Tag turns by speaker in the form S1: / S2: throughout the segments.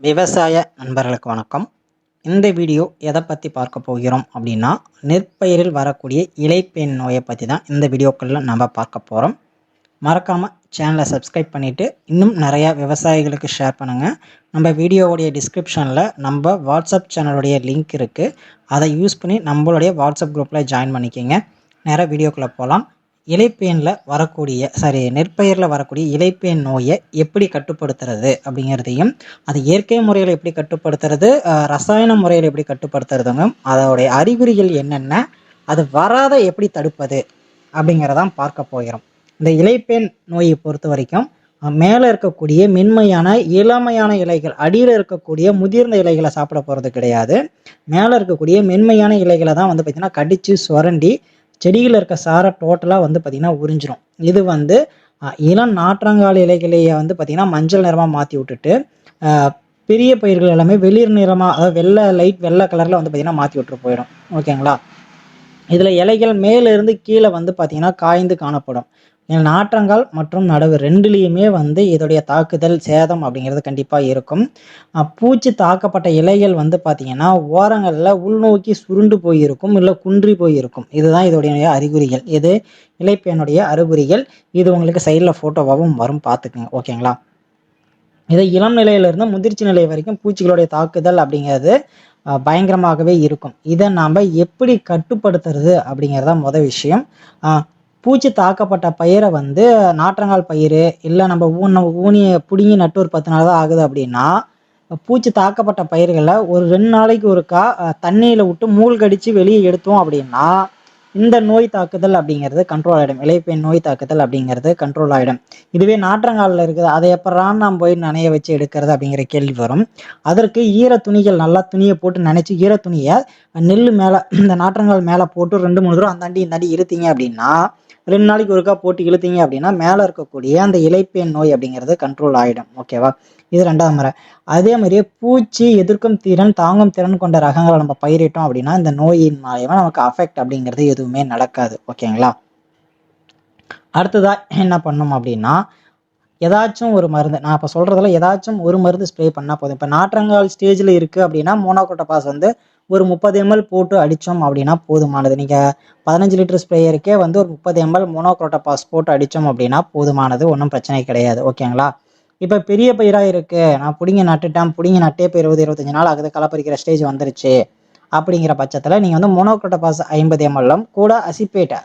S1: விவசாய நண்பர்களுக்கு வணக்கம். இந்த வீடியோ எதை பற்றி பார்க்க போகிறோம் அப்படின்னா நெற்பயிரில் வரக்கூடிய இலைப்பேன் நோயை பற்றி தான் இந்த வீடியோக்களில் நம்ம பார்க்க போகிறோம் மறக்காமல் சேனலை சப்ஸ்கிரைப் பண்ணிவிட்டு இன்னும் நிறையா விவசாயிகளுக்கு ஷேர் பண்ணுங்கள் நம்ம வீடியோவுடைய டிஸ்கிரிப்ஷனில் நம்ம வாட்ஸ்அப் சேனலுடைய லிங்க் இருக்குது அதை யூஸ் பண்ணி நம்மளுடைய வாட்ஸ்அப் குரூப்பில் ஜாயின் பண்ணிக்கோங்க. நேராக வீடியோக்குள்ளே போகலாம் இலைப்பேனில் வரக்கூடிய சாரி நெற்பயிரில் வரக்கூடிய இலைப்பேன் நோயை எப்படி கட்டுப்படுத்துறது அப்படிங்கிறதையும் அது இயற்கை முறையில் எப்படி கட்டுப்படுத்துறது ரசாயன முறையில் எப்படி கட்டுப்படுத்துறதுங்க அதோடைய அறிகுறிகள் என்னென்ன அது வராத எப்படி தடுப்பது அப்படிங்கிறதான் பார்க்க போகிறோம். இந்த இலைப்பேன் நோயை பொறுத்த வரைக்கும் மேலே இருக்கக்கூடிய மென்மையான இளமையான இலைகள் அடியில் இருக்கக்கூடிய முதிர்ந்த இலைகளை சாப்பிட போகிறது கிடையாது. மேலே இருக்கக்கூடிய மென்மையான இலைகளை தான் வந்து பார்த்திங்கன்னா கடித்து சுரண்டி செடியில் இருக்க சாரை டோட்டலாக வந்து பார்த்திங்கன்னா உறிஞ்சிரும். இது வந்து இளம் நாற்றங்கால் இலைகளையே வந்து பார்த்திங்கன்னா மஞ்சள் நிறமாக மாற்றி விட்டுட்டு பெரிய பயிர்கள் எல்லாமே வெளிர் நிறமாக அதாவது வெள்ளை லைட் வெள்ளை கலரில் வந்து பார்த்திங்கன்னா மாற்றி விட்டுட்டு போயிடும். ஓகேங்களா இதில் இலைகள் மேலிருந்து கீழே வந்து பார்த்திங்கன்னா காய்ந்து காணப்படும். நாற்றங்கள் நாற்றங்கால் மற்றும் நடவு ரெண்டுலேயுமே வந்து இதோடைய தாக்குதல் சேதம் அப்படிங்கிறது கண்டிப்பாக இருக்கும். பூச்சி தாக்கப்பட்ட இலைகள் வந்து பார்த்திங்கன்னா ஓரங்களில் உள்நோக்கி சுருண்டு போயிருக்கும் இல்லை குன்றி போயிருக்கும். இதுதான் இதோடைய அறிகுறிகள். இது இலைப்பேனுடைய அறிகுறிகள். இது உங்களுக்கு சைடில் ஃபோட்டோவாகவும் வரும். பார்த்துக்குங்க. ஓகேங்களா? இதை இளம் நிலையிலிருந்து முதிர்ச்சி நிலை வரைக்கும் பூச்சிகளுடைய தாக்குதல் அப்படிங்கிறது பயங்கரமாகவே இருக்கும். இதை நாம் எப்படி கட்டுப்படுத்துறது அப்படிங்கிறது தான் மொதல் விஷயம் பூச்சி தாக்கப்பட்ட பயிரை வந்து நாற்றங்கால் பயிர் இல்லை நம்ம ஊன ஊனியை பிடுங்கி நட்டு ஒரு பத்து நாள் தான் ஆகுது அப்படின்னா பூச்சி தாக்கப்பட்ட பயிர்களை ஒரு ரெண்டு நாளைக்கு ஒருக்கா தண்ணியில் விட்டு மூழ்கடிச்சு வெளியே எடுத்தோம் அப்படின்னா இந்த நோய் தாக்குதல் அப்படிங்கிறது கண்ட்ரோல் ஆகிடும் இலைப்பெண் நோய் தாக்குதல் அப்படிங்கிறது கண்ட்ரோல் ஆகிடும் இதுவே நாற்றங்காலில் இருக்குது அதை எப்பறான் நாம் போய் நனைய வச்சு எடுக்கிறது அப்படிங்கிற கேள்வி வரும். அதற்கு ஈர துணிகள் நல்லா துணியை போட்டு நினைச்சு ஈர துணியை நெல் மேலே இந்த நாற்றங்கால் மேலே போட்டு ரெண்டு மூணு தூரம் அந்தாண்டி இந்தாண்டி இருத்தீங்க அப்படின்னா ரெண்டு நாளைக்கு ஒருக்கா போட்டு இழுத்தீங்க அப்படின்னா மேலே இருக்கக்கூடிய அந்த இலைப்பேன் நோய் அப்படிங்கிறது கண்ட்ரோல் ஆகிடும் ஓகேவா இது ரெண்டாவது முறை. அதே மாதிரியே பூச்சி எதிர்க்கும் திறன் தாங்கும் திறன் கொண்ட ரகங்களை நம்ம பயிரிட்டோம் அப்படின்னா இந்த நோயின் மூலயமா நமக்கு அஃபெக்ட் அப்படிங்கிறது எதுவுமே நடக்காது. ஓகேங்களா அடுத்ததாக என்ன பண்ணோம் அப்படின்னா ஏதாச்சும் ஒரு மருந்து நான் இப்போ சொல்கிறதுல ஏதாச்சும் ஒரு மருந்து ஸ்ப்ரே பண்ணால் போதும். இப்போ நாற்றங்கால் ஸ்டேஜில் இருக்குது அப்படின்னா மோனோகோட்டபாஸ் வந்து ஒரு முப்பது எம்எல் போட்டு அடித்தோம் அப்படின்னா போதுமானது. நீங்கள் பதினஞ்சு லிட்டர் ஸ்ப்ரேயருக்கே வந்து ஒரு முப்பது எம்எல் மோனோக்ரோட்டோபாஸ் போட்டு அடித்தோம் அப்படின்னா போதுமானது ஒன்றும் பிரச்சனை கிடையாது. ஓகேங்களா இப்போ பெரிய பயிராக இருக்குது நான் பிடிங்க நட்டுட்டேன் பிடிங்க நட்டே இப்போ இருபது இருபத்தஞ்சு நாள் ஆகுது கலப்பறிக்கிற ஸ்டேஜ் வந்துருச்சு. அப்படிங்கிற பட்சத்தில் நீங்கள் வந்து மோனோக்ரோட்டோபாஸ் ஐம்பது எம்எல்லும் கூட அசிப்பேட்டை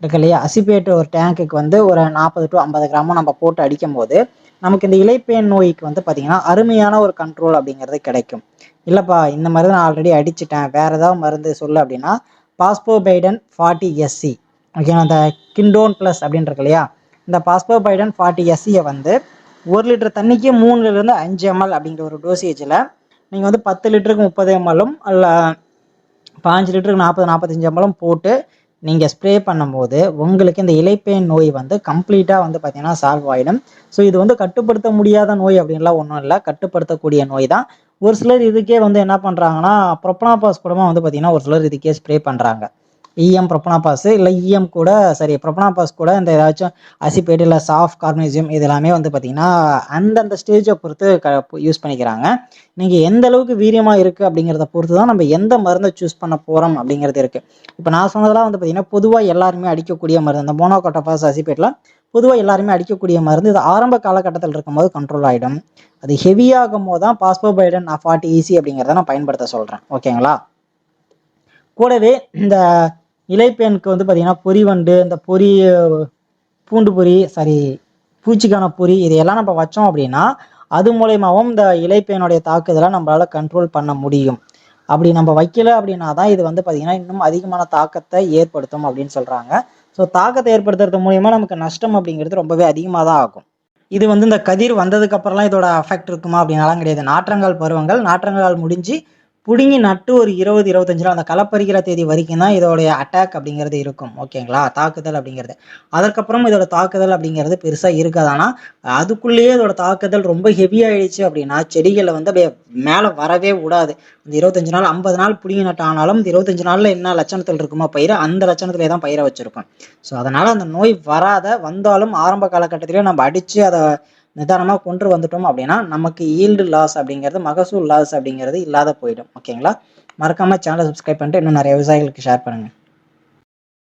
S1: இருக்கு இல்லையா? அசிபேட் ஒரு டேங்க்குக்கு வந்து ஒரு நாற்பது டு ஐம்பது கிராமும் நம்ம போட்டு அடிக்கும் போது நமக்கு இந்த இலைப்பேன் நோய்க்கு வந்து பார்த்திங்கன்னா அருமையான ஒரு கண்ட்ரோல் அப்படிங்கிறது கிடைக்கும். இல்லைப்பா இந்த மருந்து நான் ஆல்ரெடி அடிச்சிட்டேன். வேறு ஏதாவது மருந்து சொல்லு அப்படின்னா பாஸ்போபைடன் ஃபார்ட்டி எஸ்சி ஓகேங்களா அந்த கிண்டோன் ப்ளஸ் அப்படின்னு இருக்கு இல்லையா? இந்த பாஸ்போபைடன் ஃபார்ட்டி எஸ்சியை வந்து ஒரு லிட்டர் தண்ணிக்கு மூணுலேருந்து அஞ்சு எம்எல் அப்படிங்கிற ஒரு டோசேஜில் நீங்கள் வந்து பத்து லிட்டருக்கு முப்பது எம்எல்லும் அல்ல பாஞ்சு லிட்டருக்கு நாற்பது நாற்பத்தஞ்சு எம்எல்லும் போட்டு நீங்கள் ஸ்ப்ரே பண்ணும்போது உங்களுக்கு இந்த இலைப்பேன் நோய் வந்து கம்ப்ளீட்டாக வந்து பார்த்தீங்கன்னா சால்வ் ஆகிடும் ஸோ இது வந்து கட்டுப்படுத்த முடியாத நோய் அப்படின்லாம் ஒன்றும் இல்லை. கட்டுப்படுத்தக்கூடிய நோய் தான் ஒரு சிலர் இதுக்கே வந்து என்ன பண்ணுறாங்கன்னா ப்ரொப்பனாபாஸ் கூடமாக வந்து பார்த்தீங்கன்னா ஒரு சிலர் இதுக்கே ஸ்ப்ரே பண்ணுறாங்க இஎம் ப்ரொப்பனாபாஸ் இல்லை இஎம் கூட சரி ப்ரொப்பனாபாஸ் கூட இந்த ஏதாச்சும் அசிபேட் இல்லை சாஃப்ட் கார்னிசியம் இது எல்லாமே வந்து பார்த்தீங்கன்னா அந்தந்த ஸ்டேஜை பொறுத்து க யூஸ் பண்ணிக்கிறாங்க. நீங்கள் எந்த அளவுக்கு வீரியமாக இருக்குது அப்படிங்கிறத பொறுத்து தான் நம்ம எந்த மருந்தை சூஸ் பண்ண போகிறோம் அப்படிங்கிறது இருக்குது இப்போ நான் சொன்னதெல்லாம் வந்து பார்த்தீங்கன்னா பொதுவாக எல்லாருமே அடிக்கக்கூடிய மருந்து. இந்த மோனோகோட்டபாஸ் அசிபேட்லாம் பொதுவாக எல்லாருமே அடிக்கக்கூடிய மருந்து இது ஆரம்ப காலகட்டத்தில் இருக்கும்போது கண்ட்ரோல் ஆகிடும் அது ஹெவியாகும் போது தான் பாஸ்போபைடன் ஃபார்ட்டி ஈஸி அப்படிங்கிறத நான் பயன்படுத்த சொல்கிறேன் ஓகேங்களா கூடவே இந்த இலைப்பேனுக்கு வந்து பார்த்தீங்கன்னா பொறி வண்டு இந்த பொறி பூண்டு பொறி சாரி பூச்சிக்கான பொறி இதையெல்லாம் நம்ம வச்சோம் அப்படின்னா அது மூலயமாவும் இந்த இலைப்பேனுடைய தாக்குதலை நம்மளால் கண்ட்ரோல் பண்ண முடியும். அப்படி நம்ம வைக்கல அப்படின்னா தான் இது வந்து பார்த்திங்கன்னா இன்னும் அதிகமான தாக்கத்தை ஏற்படுத்தும் அப்படின்னு சொல்கிறாங்க ஸோ தாக்கத்தை ஏற்படுத்துறது மூலியமா நமக்கு நஷ்டம் அப்படிங்கிறது ரொம்பவே அதிகமாக தான் ஆகும். இது வந்து இந்த கதிர் வந்ததுக்கப்புறம்லாம் இதோட அஃபெக்ட் இருக்குமா அப்படின்னாலாம் கிடையாது. நாற்றங்கால் பருவங்கள் நாற்றங்கால் முடிஞ்சு பிடுங்கி நட்டு ஒரு இருபது இருபத்தஞ்சு நாள் அந்த களப்பறிக்கிற தேதி வரைக்கும் தான் இதோடைய அட்டாக் அப்படிங்கிறது இருக்கும். ஓகேங்களா தாக்குதல் அப்படிங்கிறது. அதற்கப்புறம் இதோட தாக்குதல் அப்படிங்கிறது பெருசாக இருக்காது. ஆனால் அதுக்குள்ளேயே இதோட தாக்குதல் ரொம்ப ஹெவி ஆயிடுச்சு அப்படின்னா செடிகளை வந்து அப்படியே மேலே வரவே விடாது. இந்த இருபத்தஞ்சு நாள் ஐம்பது நாள் பிடிங்கி நட்டு ஆனாலும் இந்த இருபத்தஞ்சு நாளில் என்ன லட்சணத்தில் இருக்குமோ பயிரை அந்த லட்சணத்திலே தான் பயிரை வச்சுருக்கோம் ஸோ அதனால் அந்த நோய் வராத வந்தாலும் ஆரம்ப காலகட்டத்திலே நம்ம அடித்து அதை நிதானமாக கொண்டு வந்துட்டோம் அப்படின்னா நமக்கு ஈல்டு லாஸ் அப்படிங்கிறது மகசூல் லாஸ் அப்படிங்கிறது இல்லாத போயிடும். ஓகேங்களா மறக்காமல் சேனலை சப்ஸ்கிரைப் பண்ணிட்டு இன்னும் நிறைய விவசாயிகளுக்கு ஷேர் பண்ணுங்கள்